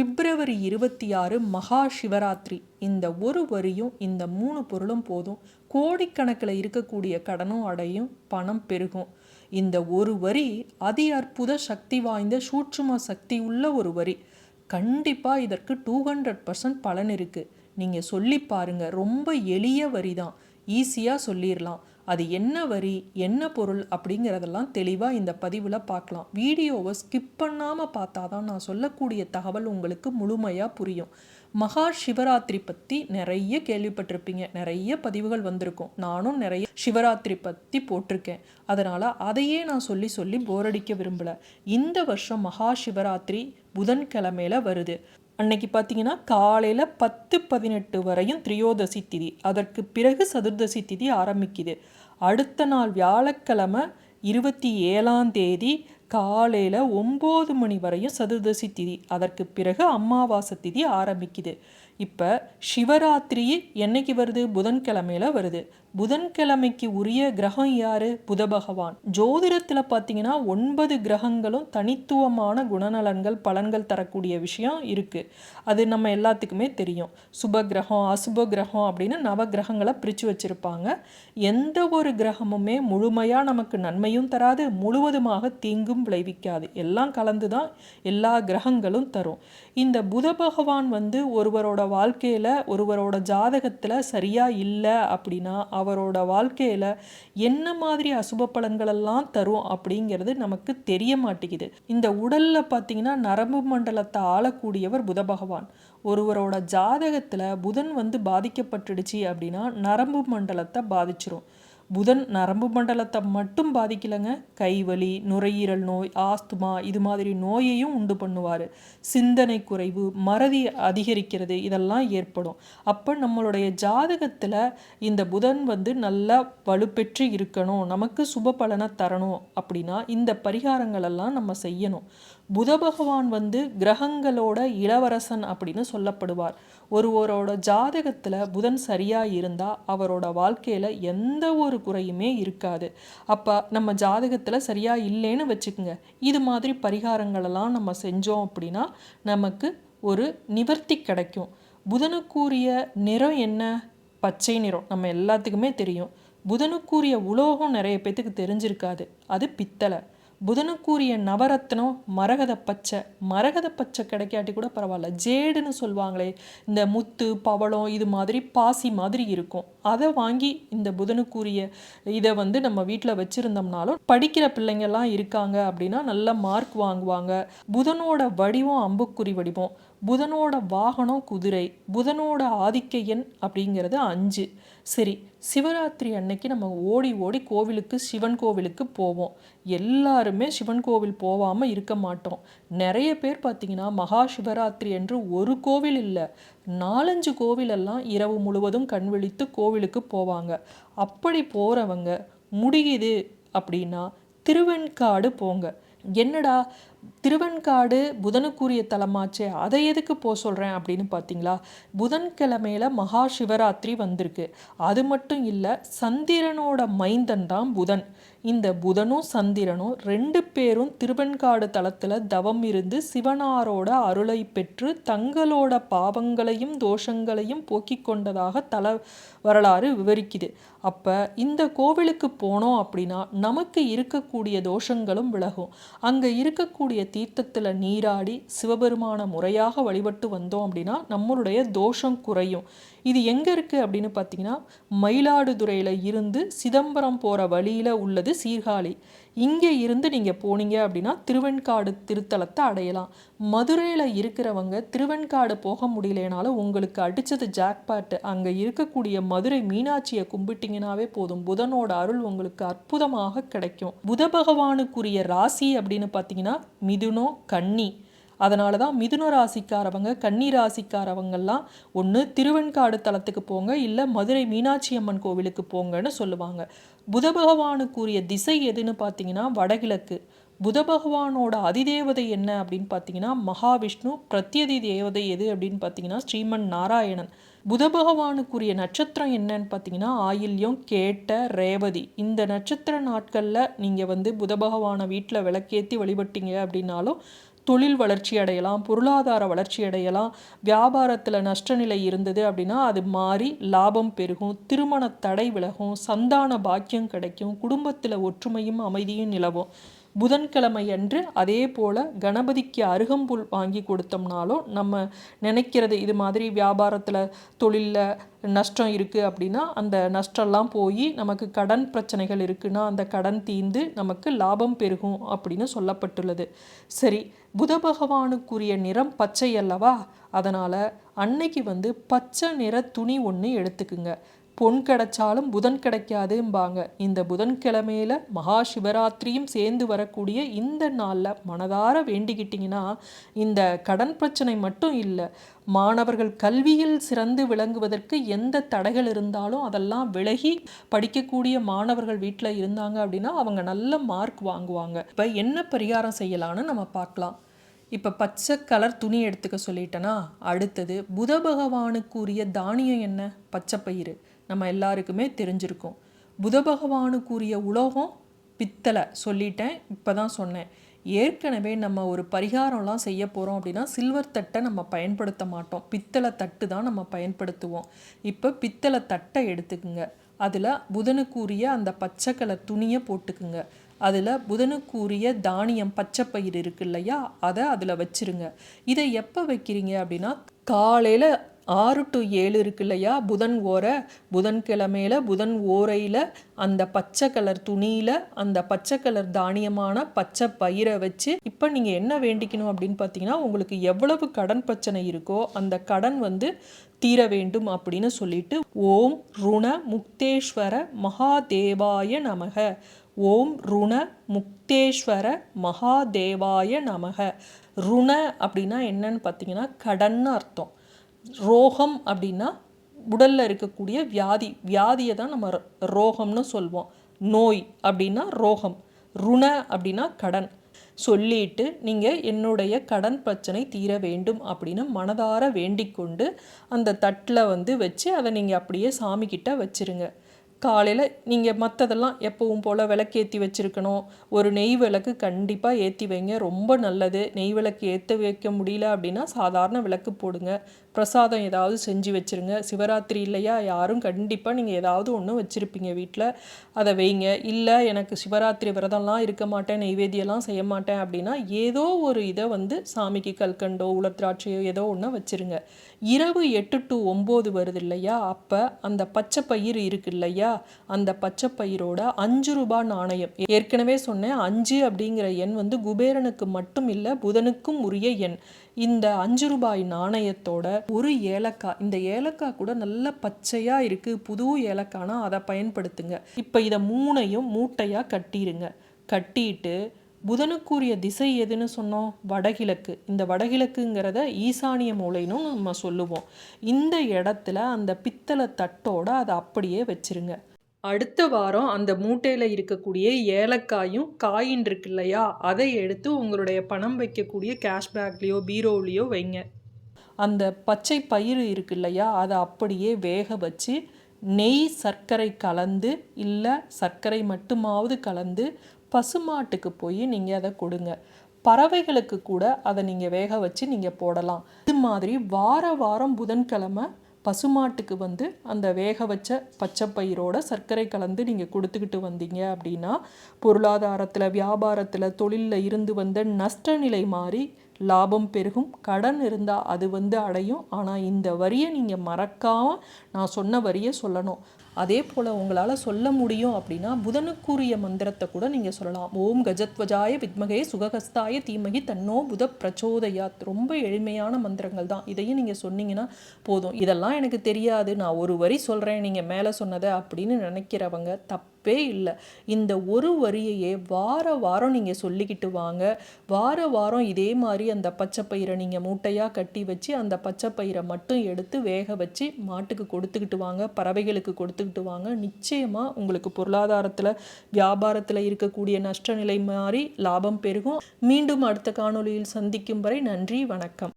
பிப்ரவரி இருபத்தி ஆறு மகா சிவராத்திரி. இந்த ஒரு வரியும் இந்த மூணு பொருளும் போதும் கோடிக்கணக்கில் இருக்கக்கூடிய கடனும் அடையும் பணம் பெருகும். இந்த ஒரு வரி அதி அற்புத சக்தி வாய்ந்த சூட்சும சக்தி உள்ள ஒரு வரி. கண்டிப்பாக இதற்கு டூ ஹண்ட்ரட் பர்சன்ட் பலன் இருக்குது நீங்கள் சொல்லி பாருங்கள் ரொம்ப எளிய வரி தான் ஈஸியாக சொல்லிடலாம் அது என்ன வரி என்ன பொருள் அப்படிங்கிறதெல்லாம் தெளிவாக இந்த பதிவில் பார்க்கலாம். வீடியோவை ஸ்கிப் பண்ணாமல் பார்த்தா தான் நான் சொல்லக்கூடிய தகவல் உங்களுக்கு முழுமையாக புரியும். மகா சிவராத்திரி பற்றி நிறைய கேள்விப்பட்டிருப்பீங்க. நிறைய பதிவுகள் வந்திருக்கும். நானும் நிறைய சிவராத்திரி பற்றி போட்டிருக்கேன். அதனால் அதையே நான் சொல்லி சொல்லி போரடிக்க விரும்பலை. இந்த வருஷம் மகா சிவராத்திரி புதன்கிழமையில வருது. அன்னைக்கு பார்த்தீங்கன்னா காலையில் பத்து பதினெட்டு வரையும் திரியோதசி திதி. அதற்கு பிறகு சதுர்தசி திதி ஆரம்பிக்குது. அடுத்த நாள் வியாழக்கிழமை இருபத்தி ஏழாம் தேதி காலையில் ஒம்பது மணி வரையும் சதுர்தசி திதி. அதற்கு பிறகு அமாவாசை திதி ஆரம்பிக்குது. இப்போ சிவராத்திரி என்னைக்கு வருது? புதன்கிழமையில் வருது. புதன்கிழமைக்கு உரிய கிரகம் யாரு? புத பகவான். ஜோதிடத்தில் பார்த்தீங்கன்னா ஒன்பது கிரகங்களும் தனித்துவமான குணநலன்கள் பலன்கள் தரக்கூடிய விஷயம் இருக்குது அது நம்ம எல்லாத்துக்குமே தெரியும். சுப கிரகம் அசுப கிரகம் அப்படின்னு நவ கிரகங்களை பிரித்து வச்சுருப்பாங்க. எந்த ஒரு கிரகமுமே முழுமையாக நமக்கு நன்மையும் தராது முழுவதுமாக தீங்கும் விளைவிக்காது. எல்லாம் கலந்து தான் எல்லா கிரகங்களும் தரும். இந்த புத பகவான் வந்து ஒருவரோட வாழ்க்கையில் ஒருவரோட ஜாதகத்தில் சரியாக இல்லை அப்படின்னா அவரோட வாழ்க்கையில் என்ன மாதிரி அசுப பலன்களெல்லாம் தரும் அப்படிங்கிறது நமக்கு தெரிய மாட்டேங்குது. இந்த உடலில் பார்த்தீங்கன்னா நரம்பு மண்டலத்தை ஆளக்கூடியவர் புத பகவான். ஒருவரோட ஜாதகத்தில் புதன் வந்து பாதிக்கப்பட்டுடுச்சு அப்படின்னா நரம்பு மண்டலத்தை பாதிச்சிரும். புதன் நரம்பு மண்டலத்தை மட்டும் பாதிக்கலைங்க. கைவலி நுரையீரல் நோய் ஆஸ்துமா இது மாதிரி நோயையும் உண்டு பண்ணுவார். சிந்தனை குறைவு மறதி அதிகரிக்கிறது இதெல்லாம் ஏற்படும். அப்போ நம்மளுடைய ஜாதகத்தில் இந்த புதன் வந்து நல்லா வலுப்பெற்று இருக்கணும். நமக்கு சுப பலனை தரணும் அப்படின்னா இந்த பரிகாரங்கள் எல்லாம் நம்ம செய்யணும். புத பகவான் வந்து கிரகங்களோட இளவரசன் அப்படின்னு சொல்லப்படுவார். ஒருவரோட ஜாதகத்தில் புதன் சரியாக இருந்தால் அவரோட வாழ்க்கையில் எந்த ஒரு குறையுமே இருக்காது. அப்போ நம்ம ஜாதகத்தில் சரியாக இல்லைன்னு வச்சுக்கோங்க. இது மாதிரி பரிகாரங்களெல்லாம் நம்ம செஞ்சோம் அப்படின்னா நமக்கு ஒரு நிவர்த்தி கிடைக்கும். புதனுக்குரிய நிறம் என்ன? பச்சை நிறம். நம்ம எல்லாத்துக்குமே தெரியும். புதனுக்குரிய உலோகம் நிறைய பேத்துக்கு தெரிஞ்சிருக்காது. அது பித்தளை. புதனுக்குரிய நவரத்னம் மரகத பச்சை. மரகத பச்சை கிடைக்காட்டி கூட பரவாயில்ல. ஜேடுன்னு சொல்லுவாங்களே இந்த முத்து பவளம் இது மாதிரி பாசி மாதிரி இருக்கும். அதை வாங்கி இந்த புதனுக்குரிய இதை வந்து நம்ம வீட்டில் வச்சுருந்தோம்னாலும் படிக்கிற பிள்ளைங்கள்லாம் இருக்காங்க அப்படின்னா நல்ல மார்க் வாங்குவாங்க. புதனோட வடிவம் அம்புக்குறி வடிவம். புதனோட வாகனம் குதிரை புதனோட ஆதிக்க எண் அப்படிங்கிறது அஞ்சு. சரி சிவராத்திரி அன்னைக்கு நம்ம ஓடி ஓடி கோவிலுக்கு சிவன் கோவிலுக்கு போவோம். எல்லாருமே சிவன் கோவில் போகாமல் இருக்க மாட்டோம். நிறைய பேர் பார்த்தீங்கன்னா மகா சிவராத்திரி என்று ஒரு கோவில் இல்லை. நாலஞ்சு கோவிலெல்லாம் இரவு முழுவதும் கண் விழித்து கோவிலுக்கு போவாங்க. அப்படி போகிறவங்க முடியுது அப்படின்னா திருவெண்காடு போங்க. என்னடா திருவெண்காடு புதனுக்குரிய தலமாச்சே அதை எதுக்கு போக சொல்கிறேன் அப்படின்னு பார்த்தீங்களா? புதன்கிழமையில மகா சிவராத்திரி வந்திருக்கு. அது மட்டும் இல்லை சந்திரனோட மைந்தன் தான் புதன். இந்த புதனும் சந்திரனும் ரெண்டு பேரும் திருவெண்காடு தலத்தில் தவம் இருந்து சிவனாரோட அருளை பெற்று தங்களோட பாவங்களையும் தோஷங்களையும் போக்கிக் கொண்டதாக தல வரலாறு விவரிக்குது. அப்போ இந்த கோவிலுக்கு போனோம் அப்படின்னா நமக்கு இருக்கக்கூடிய தோஷங்களும் விலகும். அங்கே இருக்கக்கூடிய தீர்த்தத்தில் நீராடி சிவபெருமான முறையாக வழிபட்டு வந்தோம் அப்படின்னா நம்மளுடைய தோஷம் குறையும். இது எங்கே இருக்குது அப்படின்னு பார்த்தீங்கன்னா மயிலாடுதுறையில் இருந்து சிதம்பரம் போகிற வழியில் உள்ளது சீர்காழி. இங்கே இருந்து நீங்கள் போனீங்க அப்படின்னா திருவெண்காடு திருத்தலத்தை அடையலாம். மதுரையில் இருக்கிறவங்க திருவெண்காடு போக முடியலனாலும் உங்களுக்கு அடித்தது ஜாக்பாட்டு அங்கே இருக்கக்கூடிய மதுரை மீனாட்சியை கும்பிட்டிங்கனாவே போதும். புதனோட அருள் உங்களுக்கு அற்புதமாக கிடைக்கும். புத பகவானுக்குரிய ராசி அப்படின்னு பார்த்தீங்கன்னா மிதுனம் கன்னி. அதனால தான் மிதுன ராசிக்காரவங்க கன்னி ராசிக்காரவங்கெல்லாம் ஒன்று திருவெண்காடு தலத்துக்கு போங்க இல்லை மதுரை மீனாட்சி அம்மன் கோவிலுக்கு போங்கன்னு சொல்லுவாங்க. புத பகவானுக்குரிய திசை எதுன்னு பார்த்தீங்கன்னா வடகிழக்கு. புத பகவானோட அதிதேவதை என்ன அப்படின்னு பார்த்தீங்கன்னா மகாவிஷ்ணு பிரத்யதி தேவதை எது அப்படின்னு பார்த்தீங்கன்னா ஸ்ரீமன் நாராயணன். புத பகவானுக்குரிய நட்சத்திரம் என்னன்னு பார்த்தீங்கன்னா ஆயில்யம் கேட்ட ரேவதி. இந்த நட்சத்திர நாட்களில் நீங்கள் வந்து புத பகவானை வீட்டில் விளக்கேற்றி வழிபட்டீங்க அப்படின்னாலும் தொழில் வளர்ச்சி அடையலாம் பொருளாதார வளர்ச்சி அடையலாம் வியாபாரத்தில் நஷ்டநிலை இருந்தது அப்படின்னா அது மாறி லாபம் பெருகும் திருமண தடை விலகும் சந்தான பாக்கியம் கிடைக்கும் குடும்பத்தில் ஒற்றுமையும் அமைதியும் நிலவும். புதன்கிழமை அன்று அதே போல் கணபதிக்கு அருகம்புல் வாங்கி கொடுத்தோம்னாலும் நம்ம நினைக்கிறது இது மாதிரி வியாபாரத்தில் தொழிலில் நஷ்டம் இருக்குது அப்படின்னா அந்த நஷ்டம்லாம் போய் நமக்கு கடன் பிரச்சனைகள் இருக்குன்னா அந்த கடன் தீர்ந்து நமக்கு லாபம் பெருகும் அப்படின்னு சொல்லப்பட்டுள்ளது. சரி புத பகவானுக்குரிய நிறம் பச்சை அல்லவா? அதனால் அன்னைக்கு வந்து பச்சை நிற துணி ஒன்று எடுத்துக்குங்க. பொன் கிடைச்சாலும் புதன் கிடைக்காதும்பாங்க. இந்த புதன்கிழமையில மகா சிவராத்திரியும் சேர்ந்து வரக்கூடிய இந்த நாளில் மனதார வேண்டிக்கிட்டிங்கன்னா இந்த கடன் பிரச்சனை மட்டும் இல்லை மாணவர்கள் கல்வியில் சிறந்து விளங்குவதற்கு எந்த தடைகள் இருந்தாலும் அதெல்லாம் விலகி படிக்கக்கூடிய மாணவர்கள் வீட்டில் இருந்தாங்க அப்படின்னா அவங்க நல்ல மார்க் வாங்குவாங்க. இப்போ என்ன பரிகாரம் செய்யலான்னு நம்ம பார்க்கலாம். இப்போ பச்சை கலர் துணி எடுத்துக்க சொல்லிட்டேன்னா அடுத்தது புத பகவானுக்குரிய தானியம் என்ன? பச்சை பயிறு. நம்ம எல்லாருக்குமே தெரிஞ்சிருக்கும். புத பகவானுக்குரிய உலோகம் பித்தளை சொல்லிட்டேன் இப்போ தான் சொன்னேன். ஏற்கனவே நம்ம ஒரு பரிகாரம்லாம் செய்ய போகிறோம் அப்படின்னா சில்வர் தட்டை நம்ம பயன்படுத்த மாட்டோம். பித்தளை தட்டு தான் நம்ம பயன்படுத்துவோம். இப்போ பித்தளை தட்டை எடுத்துக்குங்க. அதில் புதனுக்குரிய அந்த பச்சை கலர் துணியை போட்டுக்குங்க. அதில் புதனுக்குரிய தானியம் பச்சை பயிர் இருக்கு இல்லையா? அதை அதில் வச்சிருங்க. இதை எப்போ வைக்கிறீங்க அப்படின்னா காலையில் ஆறு டு ஏழு இருக்கு இல்லையா? புதன் ஓரை புதன்கிழமையில் புதன் ஓரையில் அந்த பச்சை கலர் துணியில் அந்த பச்சை கலர் தானியமான பச்சை பயிரை வச்சு இப்போ நீங்கள் என்ன வேண்டிக்கணும் அப்படின்னு பார்த்தீங்கன்னா உங்களுக்கு எவ்வளவு கடன் பிரச்சனை இருக்கோ அந்த கடன் வந்து தீர வேண்டும் அப்படின்னு சொல்லிட்டு ஓம் ருண முக்தேஸ்வர மகாதேவாய நமக. ஓம் ருண முக்தேஸ்வர மகாதேவாய நமக. ருண அப்படின்னா என்னன்னு பார்த்தீங்கன்னா கடன்னு அர்த்தம். ரோகம் அப்படின்னா உடலில் இருக்கக்கூடிய வியாதி வியாதியை தான் நம்ம ரோகம்னு சொல்வோம். நோய் அப்படின்னா ரோகம் ருண அப்படின்னா கடன். சொல்லிட்டு நீங்கள் என்னுடைய கடன் பிரச்சனை தீர வேண்டும் அப்படின்னு மனதார வேண்டிக்கொண்டு அந்த தட்டில் வந்து வச்சு அதை நீங்கள் அப்படியே சாமிக்கிட்ட வச்சுருங்க. காலையில் நீங்கள் மற்றதெல்லாம் எப்பவும் போல் விளக்கேற்றி வச்சுருக்கணும். ஒரு நெய் விளக்கு கண்டிப்பாக ஏற்றி வைங்க. ரொம்ப நல்லது. நெய் விளக்கு ஏற்ற வைக்க முடியல அப்படின்னா சாதாரண விளக்கு போடுங்க. பிரசாதம் ஏதாவது செஞ்சு வச்சுருங்க. சிவராத்திரி இல்லையா? யாரும் கண்டிப்பாக நீங்கள் ஏதாவது ஒன்று வச்சுருப்பீங்க வீட்டில் அதை வைங்க. இல்லை எனக்கு சிவராத்திரி விரதம்லாம் இருக்க மாட்டேன் நெய்வேத்தியெல்லாம் செய்ய மாட்டேன் அப்படின்னா ஏதோ ஒரு இதை வந்து சாமிக்கு கல்கண்டோ உலத்திராட்சையோ ஏதோ ஒன்று வச்சுருங்க. இரவு எட்டு டு ஒம்பது வருது இல்லையா? அப்போ அந்த பச்சை பயிர் இருக்கு இல்லையா? அந்த பச்சை பயிரோட அஞ்சு ரூபாய் நாணயம். ஏற்கனவே சொன்னேன் அஞ்சு அப்படிங்கிற எண் வந்து குபேரனுக்கு மட்டும் இல்லை புதனுக்கும் உரிய எண். இந்த அஞ்சு ரூபாய் நாணயத்தோட ஒரு ஏலக்காய் இந்த ஏலக்காய் கூட நல்ல பச்சையாக இருக்குது புது ஏலக்காய்னா அதை பயன்படுத்துங்க. இப்போ இதை மூணையும் மூட்டையாக கட்டிடுங்க கட்டிட்டு புதனுக்குரிய திசை எதுன்னு சொன்னோம்? வடகிழக்கு. இந்த வடகிழக்குங்கிறத ஈசானிய மூலைன்னு நம்ம சொல்லுவோம். இந்த இடத்துல அந்த பித்தளை தட்டோட அதை அப்படியே வச்சிருங்க. அடுத்த வாரம் அந்த மூட்டையில் இருக்கக்கூடிய ஏலக்காயும் காயின் இருக்கு இல்லையா அதை எடுத்து உங்களுடைய பணம் வைக்கக்கூடிய கேஷ் பேக்லேயோ பீரோவிலையோ வைங்க. அந்த பச்சை பயிறு இருக்கு இல்லையா அதை அப்படியே வேக வச்சு நெய் சர்க்கரை கலந்து இல்லை சர்க்கரை மட்டுமாவது கலந்து பசுமாட்டுக்கு போய் நீங்கள் அதை கொடுங்க. பறவைகளுக்கு கூட அதை நீங்கள் வேக வச்சு நீங்கள் போடலாம். இது மாதிரி வார வாரம் புதன்கிழமை பசுமாட்டுக்கு வந்து அந்த வேக வச்ச பச்சை பயிரோட சர்க்கரை கலந்து நீங்கள் கொடுத்துக்கிட்டு வந்தீங்க அப்படின்னா பொருளாதாரத்தில் வியாபாரத்தில் தொழிலில் இருந்து வந்த நஷ்ட நிலை மாறி லாபம் பெருகும். கடன் இருந்தால் அது வந்து அடையும். ஆனால் இந்த வரியை நீங்கள் மறக்காமல் நான் சொன்ன வரியை சொல்லணும். அதே போல் உங்களால் சொல்ல முடியும் அப்படின்னா புதனுக்குரிய மந்திரத்தை கூட நீங்கள் சொல்லலாம். ஓம் கஜத்வஜாய வித்மகே சுககஸ்தாய தீமகி தன்னோ புத பிரச்சோதயாத். ரொம்ப எளிமையான மந்திரங்கள் தான். இதையும் நீங்கள் சொன்னீங்கன்னா போதும். இதெல்லாம் எனக்கு தெரியாது. நான் ஒரு வரி சொல்கிறேன் நீங்கள் மேலே சொன்னதை அப்படின்னு நினைக்கிறவங்க தப்பு தப்பே இல்லை. இந்த ஒரு வரியையே வார வாரம் நீங்கள் சொல்லிக்கிட்டு வாங்க. வார வாரம் இதே மாதிரி அந்த பச்சை பயிரை நீங்கள் மூட்டையாக கட்டி வச்சு அந்த பச்சை பயிரை மட்டும் எடுத்து வேக வச்சு மாட்டுக்கு கொடுத்துக்கிட்டு வாங்க பறவைகளுக்கு கொடுத்துக்கிட்டு வாங்க. நிச்சயமாக உங்களுக்கு பொருளாதாரத்தில் வியாபாரத்தில் இருக்கக்கூடிய நஷ்ட நிலை மாதிரி லாபம் பெருகும். மீண்டும் அடுத்த காணொலியில் சந்திக்கும் வரை நன்றி வணக்கம்.